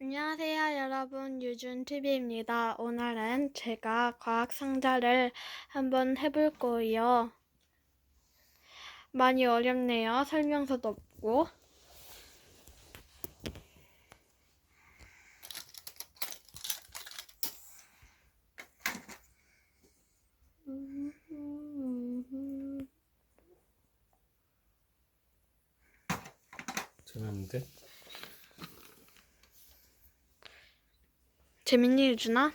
안녕하세요 여러분 유준TV입니다. 오늘은 제가 과학 상자를 한번 해볼 거예요. 많이 어렵네요. 설명서도 없고. 재밌는데? 재밌니 유준아?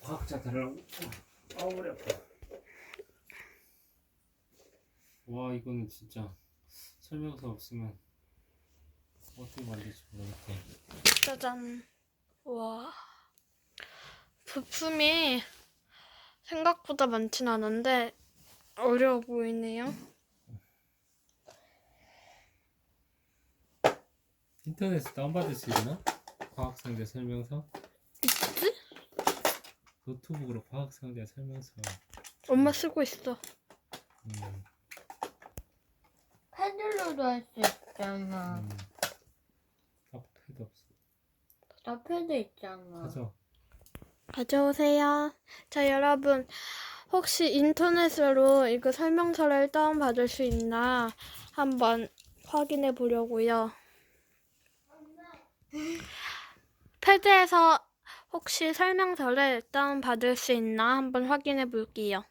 과학자들을 어우려. 와 이거는 진짜 설명서 없으면 어떻게 만들지 모르겠다. 짜잔. 와. 부품이 생각보다 많진 않은데 어려워 보이네요. 인터넷에 다운받을 수 있나? 과학상자 설명서? 있지? 노트북으로 과학상자 설명서. 엄마 쓰고 있어. 음, 패들로도 할 수 있잖아. 음. 아, 패드 없어. 나 패드 있잖아. 가져. 가져오세요. 자, 여러분. 혹시 인터넷으로 이거 설명서를 다운받을 수 있나 한번 확인해 보려고요. 패드에서 혹시 설명서를 다운받을 수 있나 한번 확인해 볼게요.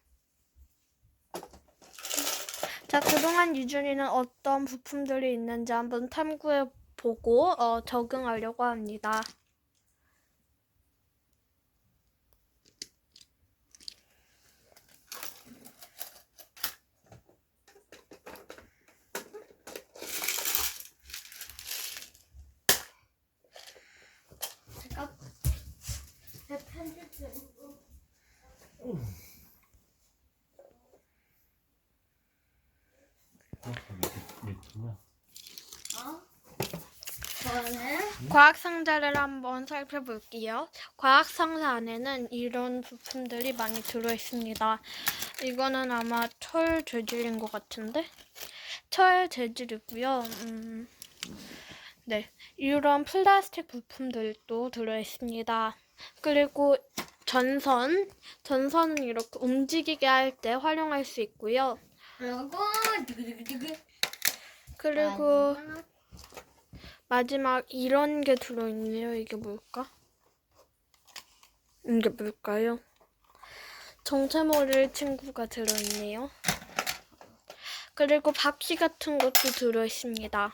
자, 그동안 유준이는 어떤 부품들이 있는지 한번 탐구해 보고 어, 적응하려고 합니다. 잠깐. 내 편집 좀. 과학상자 있구나. 어? 저는 과학 상자를 한번 살펴볼게요. 과학 상자 안에는 이런 부품들이 많이 들어 있습니다. 이거는 아마 철 재질인 것 같은데 철 재질이고요. 음, 네, 이런 플라스틱 부품들도 들어 있습니다. 그리고 전선, 전선은 이렇게 움직이게 할 때 활용할 수 있고요. 그리고 두구두구두구. 그리고 마지막 마지막 이런 게 들어있네요. 이게 뭘까? 이게 뭘까요? 정체 모를 친구가 들어있네요. 그리고 바퀴 같은 것도 들어있습니다.